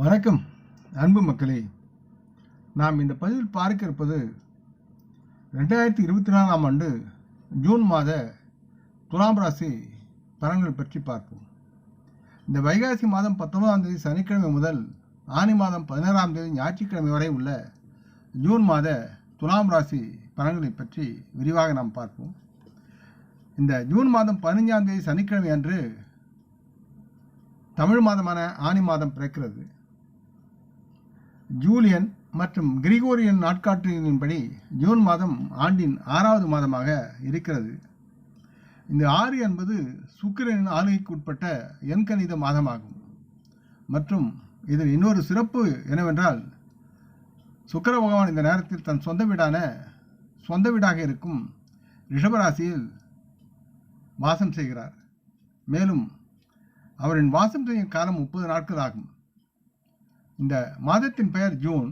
வணக்கம் அன்பு மக்களே. நாம் இந்த பதிவில் பார்க்க இருப்பது ரெண்டாயிரத்தி இருபத்தி நாலாம் ஆண்டு ஜூன் மாத துலாம் ராசி பலன்கள் பற்றி பார்ப்போம். இந்த வைகாசி மாதம் பத்தொன்பதாம் தேதி சனிக்கிழமை முதல் ஆனி மாதம் பதினேழாம் தேதி ஞாயிற்றுக்கிழமை வரை உள்ள ஜூன் மாத துலாம் ராசி பலன்களை பற்றி விரிவாக நாம் பார்ப்போம். இந்த ஜூன் மாதம் பதினஞ்சாம் தேதி சனிக்கிழமை அன்று தமிழ் மாதமான ஆனி மாதம் பிறக்கிறது. ஜூலியன் மற்றும் கிரிகோரியன் நாட்காட்டியின்படி ஜூன் மாதம் ஆண்டின் ஆறாவது மாதமாக இருக்கிறது. இந்த ஆறு என்பது சுக்கிரனின் ஆளுகைக்குட்பட்ட எண்கணித மாதமாகும். மற்றும் இதில் இன்னொரு சிறப்பு என்னவென்றால் சுக்கிர பகவான் இந்த நேரத்தில் தன் சொந்த வீடான சொந்த வீடாக இருக்கும் ரிஷபராசியில் வாசம் செய்கிறார். மேலும் அவரின் வாசம் செய்யும் காலம் முப்பது நாட்கள் ஆகும். இந்த மாதத்தின் பெயர் ஜூன்.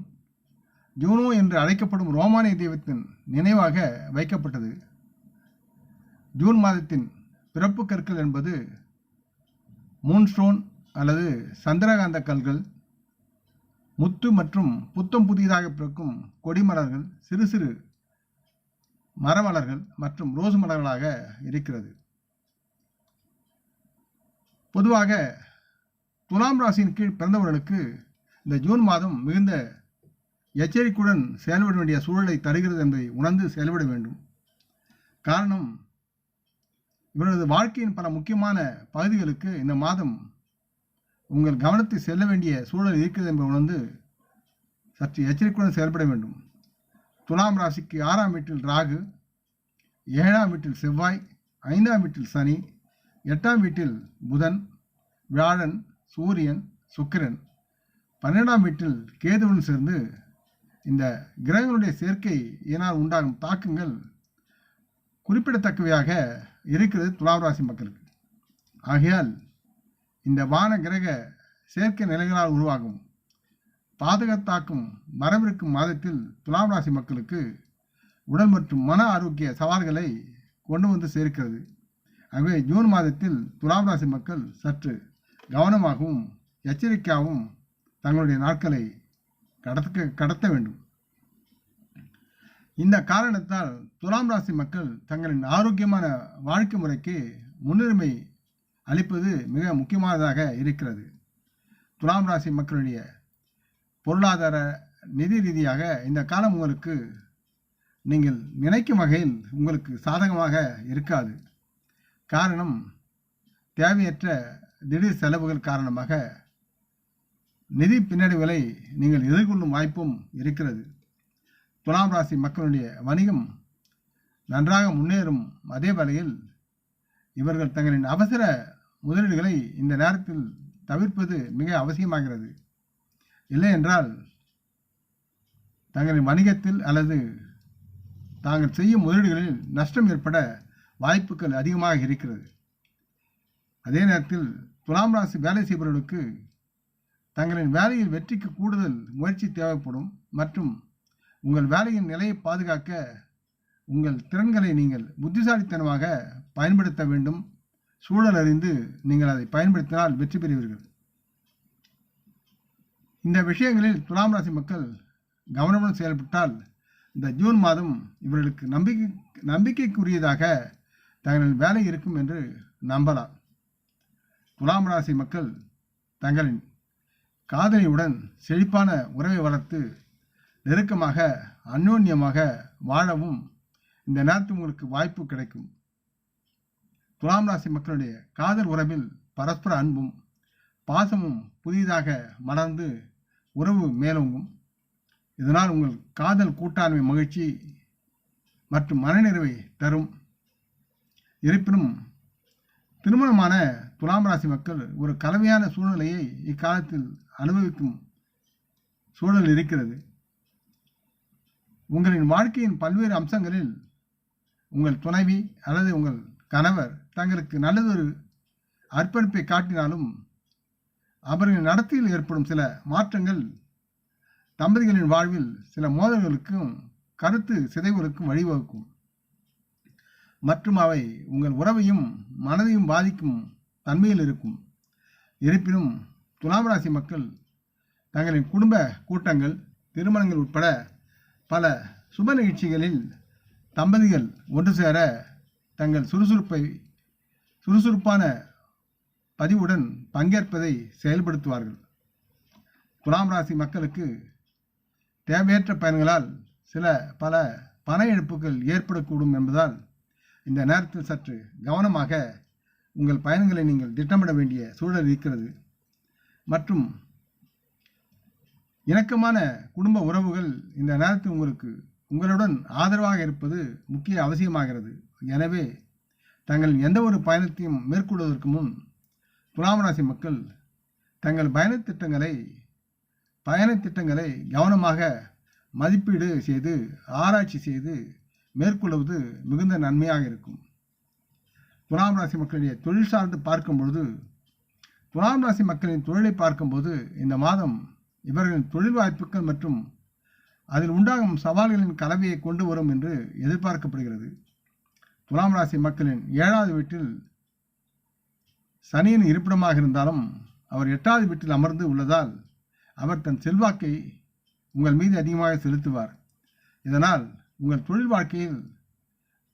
ஜூனோ என்று அழைக்கப்படும் ரோமானிய தெய்வத்தின் நினைவாக வைக்கப்பட்டது. ஜூன் மாதத்தின் பிறப்பு கற்கள் என்பது மூன்ஸ்டோன் அல்லது சந்திரகாந்த கல்கள் முத்து மற்றும் புத்தம் புதியதாக பிறக்கும் கொடிமலர்கள் சிறு சிறு மரமலர்கள் மற்றும் ரோஸ் மலர்களாக இருக்கிறது. பொதுவாக துலாம் ராசியின் கீழ் பிறந்தவர்களுக்கு இந்த ஜூன் மாதம் மிகுந்த எச்சரிக்கையுடன் செயல்பட வேண்டிய சூழலை தருகிறது என்பதை உணர்ந்து செயல்பட வேண்டும். காரணம் இவரது வாழ்க்கையின் பல முக்கியமான பகுதிகளுக்கு இந்த மாதம் உங்கள் கவனத்தை செல்ல வேண்டிய சூழல் இருக்கிறது என்பதை உணர்ந்து சற்று எச்சரிக்கையுடன் செயல்பட வேண்டும். துலாம் ராசிக்கு ஆறாம் வீட்டில் ராகு ஏழாம் வீட்டில் செவ்வாய் ஐந்தாம் வீட்டில் சனி எட்டாம் வீட்டில் புதன் வியாழன் சூரியன் சுக்கிரன். பன்னெண்டாம் வீட்டில் கேதுவுடன் சேர்ந்து இந்த கிரகங்களுடைய சேர்க்கை சேர்க்கையினால் உண்டாகும் தாக்கங்கள் குறிப்பிடத்தக்கவையாக இருக்கிறது துலாம் ராசி மக்களுக்கு. ஆகையால் இந்த வான கிரக சேர்க்கை நிலைகளால் உருவாகும் பாதகத்தாக்கும் வரவிருக்கும் மாதத்தில் துலாம் ராசி மக்களுக்கு உடல் மற்றும் மன ஆரோக்கிய சவால்களை கொண்டு வந்து சேர்க்கிறது. ஆகவே ஜூன் மாதத்தில் துலாம் ராசி மக்கள் சற்று கவனமாகவும் எச்சரிக்கையாகவும் தங்களுடைய நாட்களை கடத்த கடத்த வேண்டும். இந்த காரணத்தால் துலாம் ராசி மக்கள் தங்களின் ஆரோக்கியமான வாழ்க்கை முறைக்கு முன்னுரிமை அளிப்பது மிக முக்கியமானதாக இருக்கிறது. துலாம் ராசி மக்களுடைய பொருளாதார நிதி ரீதியாக இந்த காலம் உங்களுக்கு நீங்கள் நினைக்கும் வகையில் உங்களுக்கு சாதகமாக இருக்காது. காரணம் தேவையற்ற திடீர் செலவுகள் காரணமாக நிதி பின்னடைவுகளை நீங்கள் எதிர்கொள்ளும் வாய்ப்பும் இருக்கிறது. துலாம் ராசி மக்களுடைய வணிகம் நன்றாக முன்னேறும் அதே வேளையில் இவர்கள் தங்களின் அவசர முதலீடுகளை இந்த நேரத்தில் தவிர்ப்பது மிக அவசியமாகிறது. இல்லை என்றால் தங்களின் வணிகத்தில் அல்லது தாங்கள் செய்யும் முதலீடுகளில் நஷ்டம் ஏற்பட வாய்ப்புகள் அதிகமாக இருக்கிறது. அதே நேரத்தில் துலாம் ராசி வேலை செய்பவர்களுக்கு தங்களின் வேலையில் வெற்றிக்கு கூடுதல் முயற்சி தேவைப்படும் மற்றும் உங்கள் வேலையின் நிலையை பாதுகாக்க உங்கள் திறன்களை நீங்கள் புத்திசாலித்தனமாக பயன்படுத்த வேண்டும். சூழல் அறிந்து நீங்கள் அதை பயன்படுத்தினால் வெற்றி பெறுவீர்கள். இந்த விஷயங்களில் துலாம் ராசி மக்கள் கவனமுடன் செயல்பட்டால் இந்த ஜூன் மாதம் இவர்களுக்கு நம்பிக்கை நம்பிக்கைக்குரியதாக தங்கள் வேலை இருக்கும் என்று நம்பலாம். துலாம் ராசி மக்கள் தங்களின் காதலியுடன் செழிப்பான உறவை வளர்த்து நெருக்கமாக அந்யோன்யமாக வாழவும் இந்த நேரத்தில் உங்களுக்கு வாய்ப்பு கிடைக்கும். துலாம் ராசி மக்களுடைய காதல் உறவில் பரஸ்பர அன்பும் பாசமும் புதிதாக மலர்ந்து உறவு மேலோங்கும். இதனால் உங்கள் காதல் கூட்டாண்மை மகிழ்ச்சி மற்றும் மனநிறைவை தரும். இருப்பினும் திருமணமான துலாம் ராசி மக்கள் ஒரு கலவையான சூழ்நிலையை இக்காலத்தில் அனுபவிக்கும் சூழல் இருக்கிறது. உங்களின் வாழ்க்கையின் பல்வேறு அம்சங்களில் உங்கள் துணைவி அல்லது உங்கள் கணவர் தங்களுக்கு நல்லதொரு அர்ப்பணிப்பை காட்டினாலும் அவர்களின் நடத்தையில் ஏற்படும் சில மாற்றங்கள் தம்பதிகளின் வாழ்வில் சில மோதல்களுக்கும் கருத்து சிதைவுகளுக்கும் வழிவகுக்கும். மற்றும் அவை உங்கள் உறவையும் மனதையும் பாதிக்கும் தன்மையில் இருக்கும். இருப்பினும் துலாம் ராசி மக்கள் தங்களின் குடும்ப கூட்டங்கள் திருமணங்கள் உட்பட பல சுப நிகழ்ச்சிகளில் தம்பதிகள் ஒன்று சேர தங்கள் சுறுசுறுப்பை சுறுசுறுப்பான பதிவுடன் பங்கேற்பதை செயல்படுத்துவார்கள். துலாம் ராசி மக்களுக்கு தேவையற்ற பயன்களால் சில பல பண இழப்புகள் ஏற்படக்கூடும் என்பதால் இந்த நேரத்தில் சற்று கவனமாக உங்கள் பயணங்களை நீங்கள் திட்டமிட வேண்டிய சூழல் இருக்கிறது. மற்றும் இணக்கமான குடும்ப உறவுகள் இந்த நேரத்தில் உங்களுக்கு உங்களுடன் ஆதரவாக இருப்பது முக்கிய அவசியமாகிறது. எனவே தங்கள் எந்த ஒரு பயணத்தையும் மேற்கொள்வதற்கு முன் துலாம் ராசி மக்கள் தங்கள் பயணத் திட்டங்களை பயணத் திட்டங்களை கவனமாக மதிப்பீடு செய்து ஆராய்ச்சி செய்து மேற்கொள்வது மிகுந்த நன்மையாக இருக்கும். துலாம் ராசி மக்களுடைய தொழில் சார்ந்து பார்க்கும்பொழுது துலாம் ராசி மக்களின் தொழிலை பார்க்கும்போது இந்த மாதம் இவர்களின் தொழில் வாய்ப்புகள் மற்றும் அதில் உண்டாகும் சவால்களின் கலவையை கொண்டு வரும் என்று எதிர்பார்க்கப்படுகிறது. துலாம் ராசி மக்களின் ஏழாவது வீட்டில் சனியின் இருப்பிடமாக இருந்தாலும் அவர் எட்டாவது வீட்டில் அமர்ந்து உள்ளதால் அவர் தன் செல்வாக்கை உங்கள் மீது அதிகமாக செலுத்துவார். இதனால் உங்கள் தொழில் வாழ்க்கையில்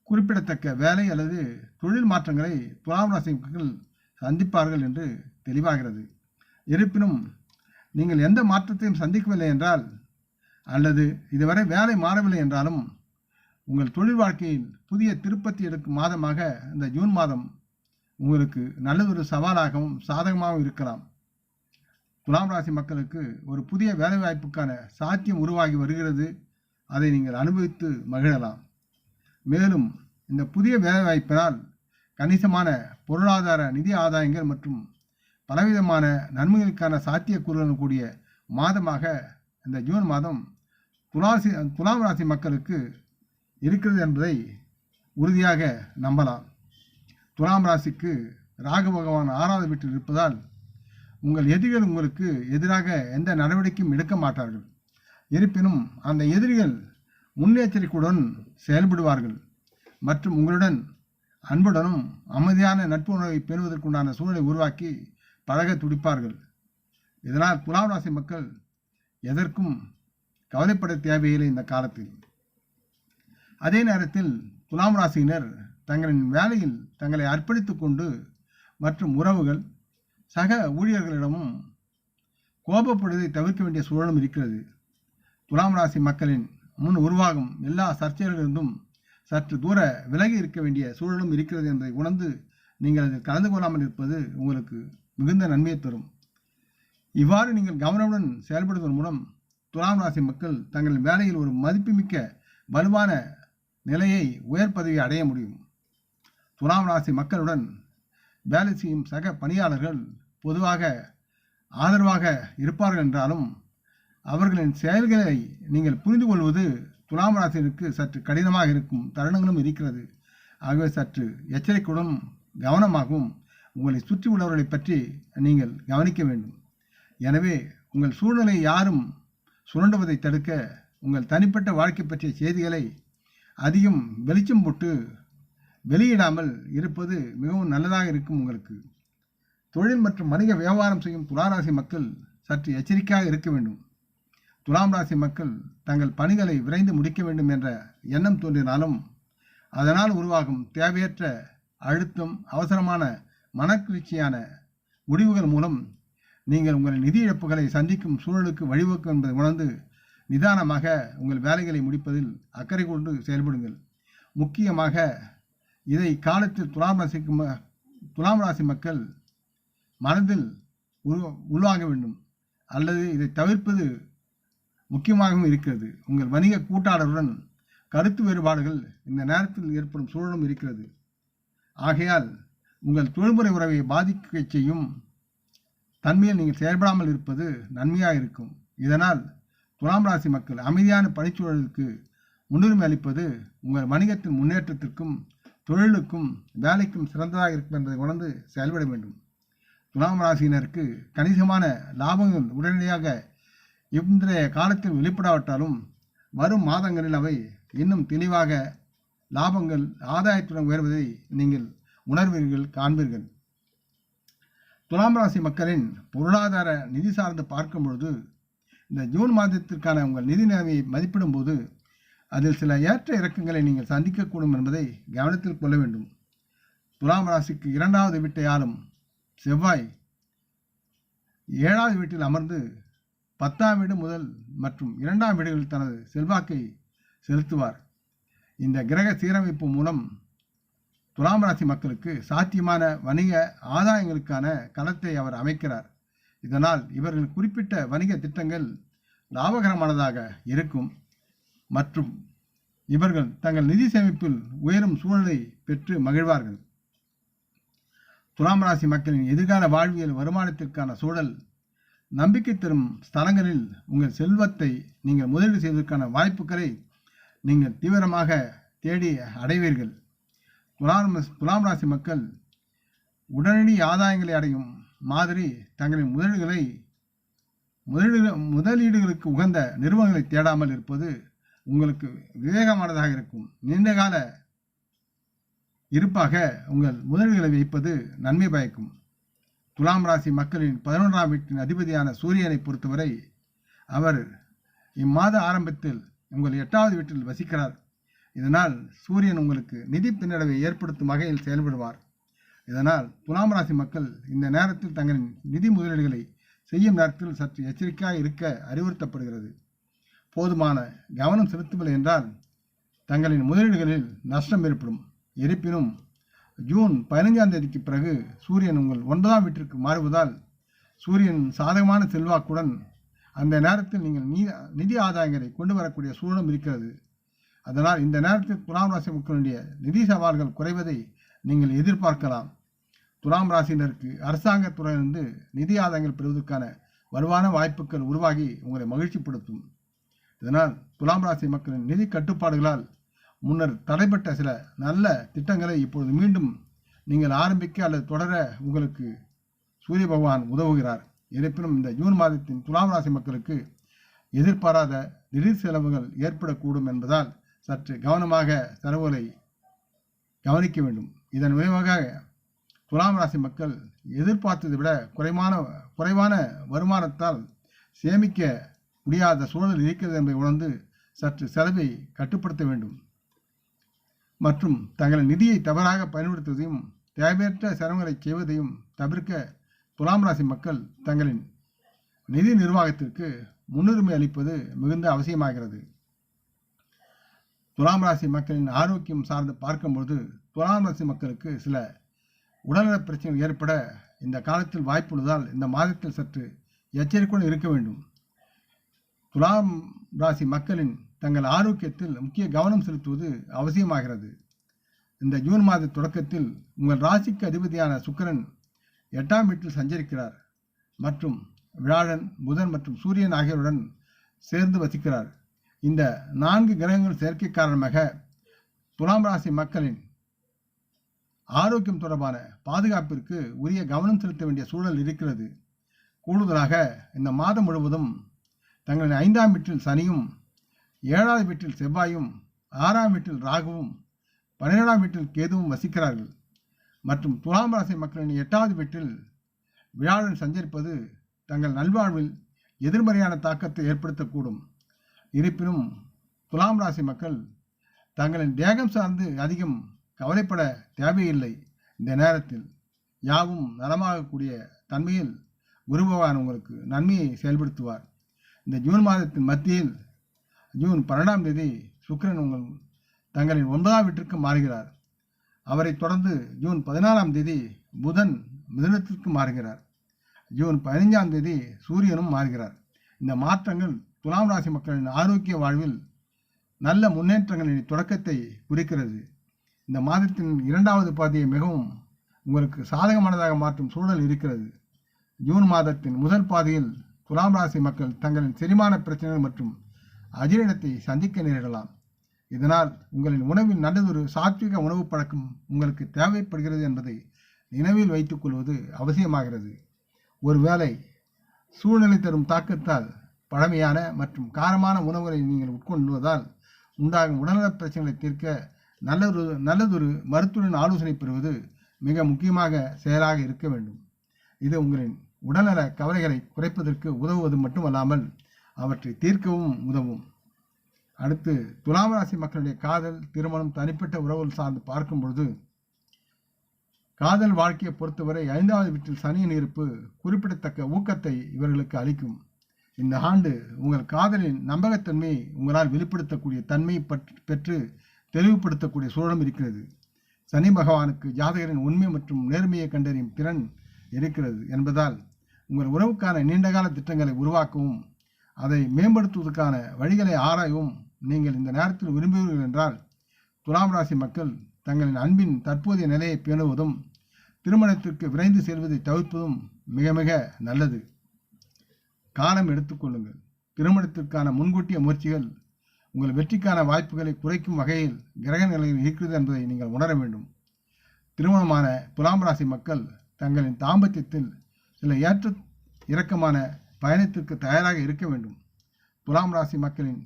குறிப்பிடத்தக்க வேலை அல்லது தொழில் மாற்றங்களை துலாம் ராசி மக்கள் சந்திப்பார்கள் என்று தெளிவாகிறது. இருப்பினும் நீங்கள் எந்த மாற்றத்தையும் சந்திக்கவில்லை என்றால் அல்லது இதுவரை வேலை மாறவில்லை என்றாலும் உங்கள் தொழில் வாழ்க்கையில் புதிய திருப்பத்தி எடுக்கும் மாதமாக இந்த ஜூன் மாதம் உங்களுக்கு நல்லதொரு சவாலாகவும் சாதகமாகவும் இருக்கலாம். துலாம் ராசி மக்களுக்கு ஒரு புதிய வேலைவாய்ப்புக்கான சாத்தியம் உருவாகி வருகிறது. அதை நீங்கள் அனுபவித்து மகிழலாம். மேலும் இந்த புதிய வேலைவாய்ப்பினால் கணிசமான பொருளாதார நிதி ஆதாயங்கள் மற்றும் பலவிதமான நன்மைகளுக்கான சாத்தியக்கூறுடன் கூடிய மாதமாக இந்த ஜூன் மாதம் துலாசி துலாம் ராசி மக்களுக்கு இருக்கிறது என்பதை உறுதியாக நம்பலாம். துலாம் ராசிக்கு ராகு பகவான் ஆறாவது வீட்டில் இருப்பதால் உங்கள் எதிரிகள் உங்களுக்கு எதிராக எந்த நடவடிக்கையும் எடுக்க மாட்டார்கள். இருப்பினும் அந்த எதிரிகள் முன்னெச்சரிக்கையுடன் செயல்படுவார்கள். மற்றும் உங்களுடன் அன்புடனும் அமைதியான நட்பு உணர்வை பெறுவதற்குண்டான சூழலை உருவாக்கி பழக துடிப்பார்கள். இதனால் துலாம் ராசி மக்கள் எதற்கும் கவலைப்பட தேவையில்லை இந்த காலத்தில். அதே நேரத்தில் துலாம் ராசியினர் தங்களின் வேலையில் தங்களை அர்ப்பணித்து கொண்டு மற்றும் உறவுகள் சக ஊழியர்களிடமும் கோபப்படுவதை தவிர்க்க வேண்டிய சூழலும் இருக்கிறது. துலாம் ராசி மக்களின் முன் உருவாகும் எல்லா சர்ச்சைகளிலிருந்தும் சற்று தூர விலகி இருக்க வேண்டிய சூழலும் இருக்கிறது என்பதை உணர்ந்து நீங்கள் அதில் கலந்து கொள்ளாமல் இருப்பது உங்களுக்கு மிகுந்த நன்மையை தரும். இவ்வாறு நீங்கள் கவனமுடன் செயல்படுவதன் மூலம் துலாம் ராசி மக்கள் தங்கள் வேலையில் ஒரு மதிப்புமிக்க வலுவான நிலையை உயர் பதவியை அடைய முடியும். துலாம் ராசி மக்களுடன் வேலை செய்யும் சக பணியாளர்கள் பொதுவாக ஆதரவாக இருப்பார்கள் என்றாலும் அவர்களின் செயல்களை நீங்கள் புரிந்து கொள்வது துலாம் ராசினருக்கு சற்று கடினமாக இருக்கும் தருணங்களும் இருக்கிறது. ஆகவே சற்று எச்சரிக்கையுடன் கவனமாகவும் உங்களை சுற்றி உள்ளவர்களை பற்றி நீங்கள் கவனிக்க வேண்டும். எனவே உங்கள் சூழ்நிலை யாரும் சுரண்டுவதை தடுக்க உங்கள் தனிப்பட்ட வாழ்க்கை பற்றிய செய்திகளை அதிகம் வெளிச்சம் போட்டு வெளியிடாமல் இருப்பது மிகவும் நல்லதாக இருக்கும் உங்களுக்கு. தொழில் மற்றும் வணிக வியாபாரம் செய்யும் துளாராசி மக்கள் சற்று எச்சரிக்கையாக இருக்க வேண்டும். துலாம் ராசி மக்கள் தங்கள் பணிகளை விரைந்து முடிக்க வேண்டும் என்ற எண்ணம் தோன்றினாலும் அதனால் உருவாகும் தேவையற்ற அழுத்தம் அவசரமான மனக்கிழ்ச்சியான முடிவுகள் மூலம் நீங்கள் உங்கள் நிதி இழப்புகளை சந்திக்கும் சூழலுக்கு வழிவகுக்கும் என்பதை உணர்ந்து நிதானமாக உங்கள் வேலைகளை முடிப்பதில் அக்கறை கொண்டு செயல்படுங்கள். முக்கியமாக இதை காலத்தில் துலாம் ராசிக்கு ம- துலாம் ராசி மக்கள் மனதில் உரு உள்வாங்க வேண்டும். அல்லது இதை தவிர்ப்பது முக்கியமாகவும் இருக்கிறது. உங்கள் வணிக கூட்டாளருடன் கருத்து வேறுபாடுகள் இந்த நேரத்தில் ஏற்படும் சூழலும் இருக்கிறது. ஆகையால் உங்கள் தொழில்முறை உறவை பாதிக்க செய்யும் தன்மையில் நீங்கள் செயல்படாமல் இருப்பது நன்மையாக இருக்கும். இதனால் துலாம் ராசி மக்கள் அமைதியான பணிச்சூழலுக்கு முன்னுரிமை அளிப்பது உங்கள் வணிகத்தின் முன்னேற்றத்திற்கும் தொழிலுக்கும் வேலைக்கும் சிறந்ததாக இருக்கும் என்பதை உணர்ந்து செயல்பட வேண்டும். துலாம் ராசியினருக்கு கணிசமான லாபங்கள் உடனடியாக இன்றைய காலத்தில் வெளிப்படாவிட்டாலும் வரும் மாதங்களில் அவை இன்னும் தெளிவாக லாபங்கள் ஆதாயத்துடன் உயர்வதை நீங்கள் உணர்வீர்கள் காண்பீர்கள். துலாம் ராசி மக்களின் பொருளாதார நிதி சார்ந்து பார்க்கும் பொழுது இந்த ஜூன் மாதத்திற்கான உங்கள் நிதி நிலைமையை மதிப்பிடும்போது அதில் சில ஏற்ற இறக்கங்களை நீங்கள் சந்திக்கக்கூடும் என்பதை கவனத்தில் கொள்ள வேண்டும். துலாம் ராசிக்கு இரண்டாவது வீட்டை ஆளும் செவ்வாய் ஏழாவது வீட்டில் அமர்ந்து பத்தாம் வீடு முதல் மற்றும் இரண்டாம் வீடுகளில் தனது செல்வாக்கை செலுத்துவார். இந்த கிரக சீரமைப்பு மூலம் துலாம் ராசி மக்களுக்கு சாத்தியமான வணிக ஆதாயங்களுக்கான களத்தை அவர் அமைக்கிறார். இதனால் இவர்கள் குறிப்பிட்ட வணிக திட்டங்கள் லாபகரமானதாக இருக்கும். மற்றும் இவர்கள் தங்கள் நிதி சேமிப்பில் உயரும் சூழலை பெற்று மகிழ்வார்கள். துலாம் ராசி மக்களின் எதிர்கால வாழ்வியல் வருமானத்திற்கான சூழல் நம்பிக்கை தரும் ஸ்தலங்களில் உங்கள் செல்வத்தை நீங்கள் முதலீடு செய்வதற்கான வாய்ப்புகளை நீங்கள் தீவிரமாக தேடி அடைவீர்கள். துலாம் துலாம் ராசி மக்கள் உடனடி ஆதாயங்களை அடையும் மாதிரி தங்களின் முதலீடுகளை முதலீடு முதலீடுகளுக்கு உகந்த நிறுவனங்களை தேடாமல் இருப்பது உங்களுக்கு விவேகமானதாக இருக்கும். நீண்டகால இருப்பாக உங்கள் முதலீடுகளை வைப்பது நன்மை பயக்கும். துலாம் ராசி மக்களின் பதினொன்றாம் வீட்டின் அதிபதியான சூரியனை பொறுத்தவரை அவர் இம்மாத ஆரம்பத்தில் உங்கள் எட்டாவது வீட்டில் வசிக்கிறார். இதனால் சூரியன் உங்களுக்கு நிதி பின்னடைவை ஏற்படுத்தும் வகையில் செயல்படுவார். இதனால் துலாம் ராசி மக்கள் இந்த நேரத்தில் தங்களின் நிதி முதலீடுகளை செய்யும் நேரத்தில் சற்று எச்சரிக்கையாக இருக்க அறிவுறுத்தப்படுகிறது. போதுமான கவனம் செலுத்தவில்லை என்றால் தங்களின் முதலீடுகளில் நஷ்டம் ஏற்படும். இருப்பினும் ஜூன் பதினைஞ்சாம் தேதிக்கு பிறகு சூரியன் உங்கள் ஒன்பதாம் வீட்டிற்கு மாறுவதால் சூரியன் சாதகமான செல்வாக்குடன் அந்த நேரத்தில் நீங்கள் நீ நிதி ஆதாயங்களை கொண்டு வரக்கூடிய சூழலும் இருக்கிறது. அதனால் இந்த நேரத்தில் துலாம் ராசி மக்களுடைய நிதி சவால்கள் குறைவதை நீங்கள் எதிர்பார்க்கலாம். துலாம் ராசியினருக்கு அரசாங்க துறையிலிருந்து நிதி ஆதாயங்கள் பெறுவதற்கான வலுவான வாய்ப்புகள் உருவாகி உங்களை மகிழ்ச்சிப்படுத்தும். இதனால் துலாம் ராசி மக்களின் நிதி கட்டுப்பாடுகளால் முன்னர் தடைப்பட்ட சில நல்ல திட்டங்களை இப்பொழுது மீண்டும் நீங்கள் ஆரம்பிக்க அல்லது தொடர உங்களுக்கு சூரிய பகவான் உதவுகிறார். இருப்பினும் இந்த ஜூன் மாதத்தின் துலாம் ராசி மக்களுக்கு எதிர்பாராத திடீர் செலவுகள் ஏற்படக்கூடும் என்பதால் சற்று கவனமாக செலவுகளை கவனிக்க வேண்டும். இதன் விளைவாக துலாம் ராசி மக்கள் எதிர்பார்த்ததை விட குறைவான குறைவான வருமானத்தால் சேமிக்க முடியாத சூழல் இருக்கிறது என்பதை உணர்ந்து சற்று செலவை கட்டுப்படுத்த வேண்டும். மற்றும் தங்களின் நிதியை தவறாக பயன்படுத்துவதையும் தேவையற்ற செலவுகளை செய்வதையும் தவிர்க்க துலாம் ராசி மக்கள் தங்களின் நிதி நிர்வாகத்திற்கு முன்னுரிமை அளிப்பது மிகுந்த அவசியமாகிறது. துலாம் ராசி மக்களின் ஆரோக்கியம் சார்ந்து பார்க்கும்பொழுது துலாம் ராசி மக்களுக்கு சில உடல்நலப் பிரச்சனைகள் ஏற்பட இந்த காலத்தில் வாய்ப்புள்ளதால் இந்த மாதத்தில் சற்று எச்சரிக்கையுடன் இருக்க வேண்டும். துலாம் ராசி மக்களின் தங்கள் ஆரோக்கியத்தில் முக்கிய கவனம் செலுத்துவது அவசியமாகிறது. இந்த ஜூன் மாத தொடக்கத்தில் உங்கள் ராசிக்கு அதிபதியான சுக்கிரன் எட்டாம் வீட்டில் சஞ்சரிக்கிறார். மற்றும் வியாழன் புதன் மற்றும் சூரியன் ஆகியோருடன் சேர்ந்து வசிக்கிறார். இந்த நான்கு கிரகங்கள் சேர்க்கை காரணமாக துலாம் ராசி மக்களின் ஆரோக்கியம் தொடர்பான பாதுகாப்பிற்கு உரிய கவனம் செலுத்த வேண்டிய சூழல் இருக்கிறது. கூடுதலாக இந்த மாதம் முழுவதும் தங்களின் ஐந்தாம் வீட்டில் சனியும் ஏழாவது வீட்டில் செவ்வாயும் ஆறாம் வீட்டில் ராகுவும் பன்னிரெண்டாம் வீட்டில் கேதுவும் வசிக்கிறார்கள். மற்றும் துலாம் ராசி மக்களின் எட்டாவது வீட்டில் வியாழன் சஞ்சரிப்பது தங்கள் நல்வாழ்வில் எதிர்மறையான தாக்கத்தை ஏற்படுத்தக்கூடும். இருப்பினும் துலாம் ராசி மக்கள் தங்களின் தேகம் சார்ந்து அதிகம் கவலைப்பட தேவையில்லை இந்த நேரத்தில். யாவும் நலமாகக்கூடிய தன்மையில் குரு பகவான் உங்களுக்கு நன்மையை செயல்படுத்துவார். இந்த ஜூன் மாதத்தின் மத்தியில் ஜூன் பன்னெண்டாம் தேதி சுக்கிரன் உங்கள் தங்களின் ஒன்பதாம் வீட்டிற்கு மாறுகிறார். அவரைத் தொடர்ந்து ஜூன் பதினாலாம் தேதி புதன் மிதனத்திற்கு மாறுகிறார். ஜூன் பதினைஞ்சாம் தேதி சூரியனும் மாறுகிறார். இந்த மாற்றங்கள் துலாம் ராசி மக்களின் ஆரோக்கிய வாழ்வில் நல்ல முன்னேற்றங்களின் தொடக்கத்தை குறிக்கிறது. இந்த மாதத்தின் இரண்டாவது பாதியை மிகவும் உங்களுக்கு சாதகமானதாக மாற்றும் சூழல் இருக்கிறது. ஜூன் மாதத்தின் முதல் பாதியில் துலாம் ராசி மக்கள் தங்களின் செரிமான பிரச்சனைகள் மற்றும் அஜீரணத்தை சந்திக்க நேரிடலாம். இதனால் உங்களின் உணவின் நல்லதொரு சாத்விக உணவு பழக்கம் உங்களுக்கு தேவைப்படுகிறது என்பதை நினைவில் வைத்துக் கொள்வது அவசியமாகிறது. ஒருவேளை சூழ்நிலை தரும் தாக்கத்தால் பழமையான மற்றும் காரமான உணவுகளை நீங்கள் உட்கொள்வதால் உண்டாகும் உடல்நலப் பிரச்சனைகளை தீர்க்க நல்லதொரு நல்லதொரு மருத்துவரின் ஆலோசனை பெறுவது மிக முக்கியமாக செயலாக இருக்க வேண்டும். இது உங்களின் உடல்நல கவலைகளை குறைப்பதற்கு உதவுவது மட்டுமல்லாமல் அவற்றை தீர்க்கவும் உதவும். அடுத்து துலாம் ராசி மக்களுடைய காதல் திருமணம் தனிப்பட்ட உறவுகள் சார்ந்து பார்க்கும் பொழுது காதல் வாழ்க்கையை பொறுத்தவரை ஐந்தாவது வீட்டில் சனியின் இருப்பு குறிப்பிடத்தக்க ஊக்கத்தை இவர்களுக்கு அளிக்கும். இந்த ஆண்டு உங்கள் காதலின் நம்பகத்தன்மையை உங்களால் வெளிப்படுத்தக்கூடிய தன்மையை பற்று- பெற்று தெளிவுபடுத்தக்கூடிய சூழலும் இருக்கிறது. சனி பகவானுக்கு ஜாதகரின் உண்மை மற்றும் நேர்மையை கண்டறியும் திறன் இருக்கிறது என்பதால் உங்கள் உறவுக்கான நீண்டகால திட்டங்களை உருவாக்கவும் அதை மேம்படுத்துவதற்கான வழிகளை ஆராயவும் நீங்கள் இந்த நேரத்தில் விரும்புகிறீர்கள் என்றால் துலாம் ராசி மக்கள் தங்களின் அன்பின் தற்போதைய நிலையை பேணுவதும் திருமணத்திற்கு விரைந்து செல்வதை தவிர்ப்பதும் மிக மிக நல்லது. காலம் எடுத்துக்கொள்ளுங்கள் திருமணத்திற்கான முன்கூட்டிய முயற்சிகள் உங்கள் வெற்றிக்கான வாய்ப்புகளை குறைக்கும் வகையில் கிரக நிலையில் இருக்கிறது என்பதை நீங்கள் உணர வேண்டும். திருமணமான துலாம் ராசி மக்கள் தங்களின் தாம்பத்தியத்தில் சில ஏற்ற இறக்கமான பயணத்திற்கு தயாராக இருக்க வேண்டும். துலாம் ராசி மக்களின்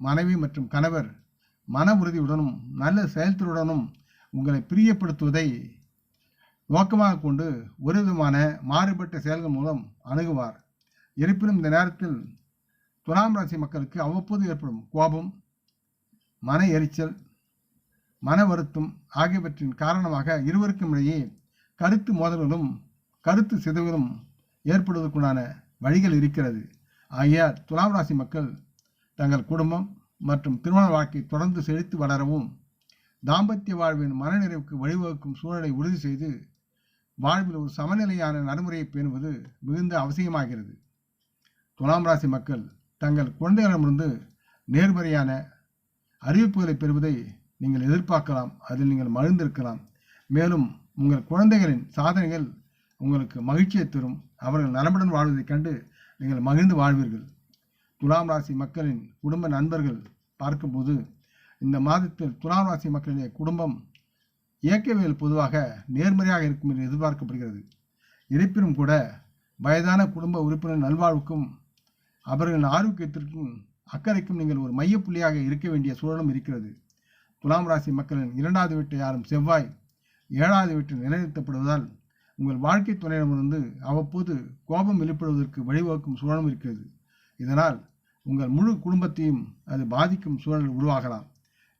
மனைவி மற்றும் கணவர் மன உறுதியுடனும் நல்ல செயல்திறனுடனும் உங்களை பிரியப்படுத்துவதை நோக்கமாக கொண்டு ஒரு விதமான மாறுபட்ட செயல்கள் மூலம் அணுகுவார். இருப்பினும் இந்த நேரத்தில் துலாம் ராசி மக்களுக்கு அவ்வப்போது ஏற்படும் கோபம் மன எரிச்சல் மன வருத்தம் ஆகியவற்றின் காரணமாக இருவருக்கும் இடையே கருத்து மோதல்களும் கருத்து சிதைவுகளும் ஏற்படுவதற்குண்டான வழிகள் இருக்கிறது. ஆகையால் துலாம் ராசி மக்கள் தங்கள் குடும்பம் மற்றும் திருமண வாழ்க்கை தொடர்ந்து செழித்து வளரவும் தாம்பத்திய வாழ்வின் மனநிறைவுக்கு வழிவகுக்கும் சூழலை உறுதி செய்து வாழ்வில் ஒரு சமநிலையான நடைமுறையை பேணுவது மிகுந்த அவசியமாகிறது. துலாம் ராசி மக்கள் தங்கள் குழந்தைகளிடமிருந்து நேர்மறையான அறிவிப்புகளை பெறுவதை நீங்கள் எதிர்பார்க்கலாம் அதில் நீங்கள் மகிழ்ந்திருக்கலாம். மேலும் உங்கள் குழந்தைகளின் சாதனைகள் உங்களுக்கு மகிழ்ச்சியை தரும். அவர்கள் நலமுடன் வாழ்வதைக் கண்டு நீங்கள் மகிழ்ந்து வாழ்வீர்கள். துலாம் ராசி மக்களின் குடும்ப நண்பர்கள் பார்க்கும்போது இந்த மாதத்தில் துலாம் ராசி மக்களுடைய குடும்பம் இயக்கவியல் பொதுவாக நேர்மறையாக இருக்கும் என்று எதிர்பார்க்கப்படுகிறது. இருப்பினும் கூட வயதான குடும்ப உறுப்பினர் நல்வாழ்வுக்கும் அவர்களின் ஆரோக்கியத்திற்கும் அக்கறைக்கும் நீங்கள் ஒரு மையப்புள்ளியாக இருக்க வேண்டிய சூழலும் இருக்கிறது. துலாம் ராசி மக்களின் இரண்டாவது வீட்டை யாரும் செவ்வாய் ஏழாவது வீட்டில் நிலைநிறுத்தப்படுவதால் உங்கள் வாழ்க்கை துணையிடமிருந்து அவ்வப்போது கோபம் வெளிப்படுவதற்கு வழிவகுக்கும் சூழலும் இருக்கிறது. இதனால் உங்கள் முழு குடும்பத்தையும் அது பாதிக்கும் சூழல் உருவாகலாம்.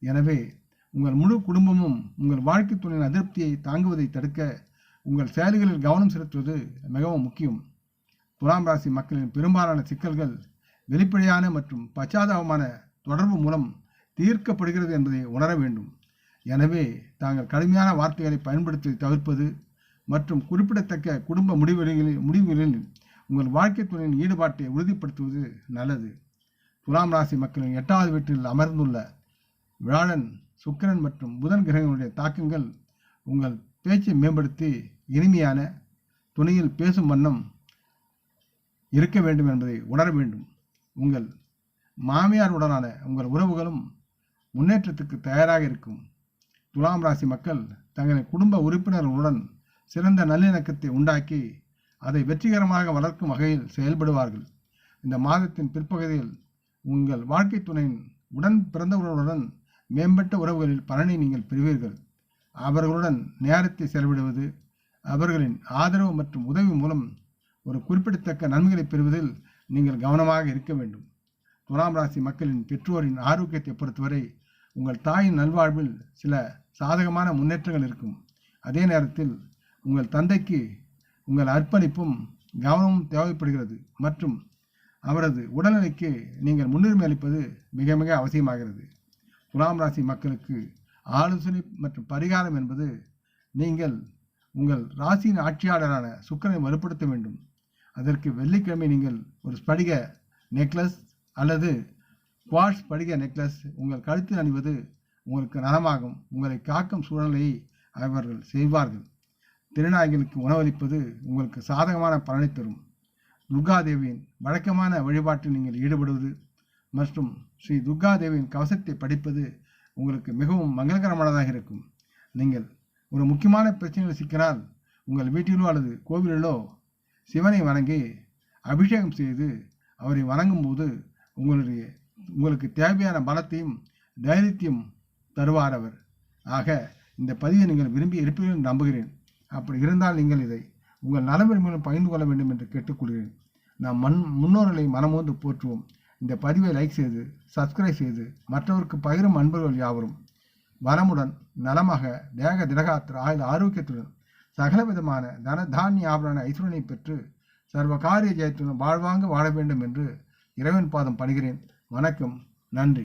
எனவே உங்கள் முழு குடும்பமும் உங்கள் வாழ்க்கை துணையின் அதிருப்தியை தாங்குவதை தடுக்க உங்கள் செயல்களில் கவனம் செலுத்துவது மிகவும் முக்கியம். துலாம் ராசி மக்களின் பெரும்பாலான சிக்கல்கள் வெளிப்படையான மற்றும் பச்சாதாபமான தொடர்பு மூலம் தீர்க்கப்படுகிறது என்பதை உணர வேண்டும். எனவே தாங்கள் கடுமையான வார்த்தைகளை பயன்படுத்தி தவிர்ப்பது மற்றும் குறிப்பிடத்தக்க குடும்ப முடிவுகளில் முடிவுகளில் உங்கள் வாழ்க்கை துணையின் ஈடுபாட்டை உறுதிப்படுத்துவது நல்லது. துலாம் ராசி மக்களின் எட்டாவது வீட்டில் அமர்ந்துள்ள வியாழன் சுக்கிரன் மற்றும் புதன் கிரகங்களுடைய தாக்கங்கள் உங்கள் பேச்சை மேம்படுத்தி இனிமையான துணியில் பேசும் வண்ணம் இருக்க வேண்டும் என்பதை உணர வேண்டும். உங்கள் மாமியாருடனான உங்கள் உறவுகளும் முன்னேற்றத்துக்கு தயாராக இருக்கும். துலாம் ராசி மக்கள் தங்களின் குடும்ப உறுப்பினர்களுடன் சிறந்த நல்லிணக்கத்தை உண்டாக்கி அதை வெற்றிகரமாக வளர்க்கும் வகையில் செயல்படுவார்கள். இந்த மாதத்தின் பிற்பகுதியில் உங்கள் வாழ்க்கை துணையின் உடன் பிறந்தவர்களுடன் மேம்பட்ட உறவுகளில் பலனை நீங்கள் பெறுவீர்கள். அவர்களுடன் நேரத்தை செலவிடுவது அவர்களின் ஆதரவு மற்றும் உதவி மூலம் ஒரு குறிப்பிடத்தக்க நன்மைகளை பெறுவதில் நீங்கள் கவனமாக இருக்க வேண்டும். துலாம் ராசி மக்களின் பெற்றோரின் ஆரோக்கியத்தை பொறுத்தவரை உங்கள் தாயின் நல்வாழ்வில் சில சாதகமான முன்னேற்றங்கள் இருக்கும். அதே நேரத்தில் உங்கள் தந்தைக்கு உங்கள் அர்ப்பணிப்பும் கவனமும் தேவைப்படுகிறது. மற்றும் அவரது உடல்நிலைக்கு நீங்கள் முன்னுரிமை அளிப்பது மிக மிக அவசியமாகிறது. துலாம் ராசி மக்களுக்கு ஆலோசனை மற்றும் பரிகாரம் என்பது நீங்கள் உங்கள் ராசியின் ஆட்சியாளரான சுக்கரனை வலுப்படுத்த வேண்டும். அதற்கு வெள்ளிக்கிழமை நீங்கள் ஒரு ஸ்படிக நெக்லஸ் அல்லது குவாட்ஸ் ஸ்படிக நெக்லஸ் உங்கள் கழுத்தில் அணிவது உங்களுக்கு நலமாகும். உங்களை காக்கும் சூழ்நிலையை அவர்கள் செய்வார்கள். திருநாய்களுக்கு உணவளிப்பது உங்களுக்கு சாதகமான பலனை தரும். துர்காதேவியின் வழக்கமான வழிபாட்டில் நீங்கள் ஈடுபடுவது மற்றும் ஸ்ரீ துர்காதேவியின் கவசத்தை படிப்பது உங்களுக்கு மிகவும் மங்களகரமானதாக இருக்கும். நீங்கள் ஒரு முக்கியமான பிரச்சனையில் சிக்கினால் உங்கள் வீட்டிலோ அல்லது கோவிலிலோ சிவனை வணங்கி அபிஷேகம் செய்து அவரை வணங்கும்போது உங்களுடைய உங்களுக்கு தேவையான பலத்தையும் தைரியத்தையும் தருவார் அவர். ஆக இந்த பதிவை நீங்கள் விரும்பி இருப்பீர்கள் நம்புகிறேன். அப்படி இருந்தால் நீங்கள் இதை உங்கள் நலவெறி மூலம் பகிர்ந்து கொள்ள வேண்டும் என்று கேட்டுக்கொள்கிறேன். நாம் மண் முன்னோர்களை மனமோந்து போற்றுவோம். இந்த பதிவை லைக் செய்து சப்ஸ்கிரைப் செய்து மற்றவருக்கு பகிரும் அன்பர்கள் யாவரும். வளமுடன் நலமாக தேக திடகாத்திர ஆயுத ஆரோக்கியத்துடன் சகலவிதமான தன தானிய ஆபரண ஐஸ்வரனை பெற்று சர்வ காரிய ஜெயத்துடன் வாழ்வாங்க வாழ வேண்டும் என்று இறைவன் பாதம் பணிகிறேன். வணக்கம் நன்றி.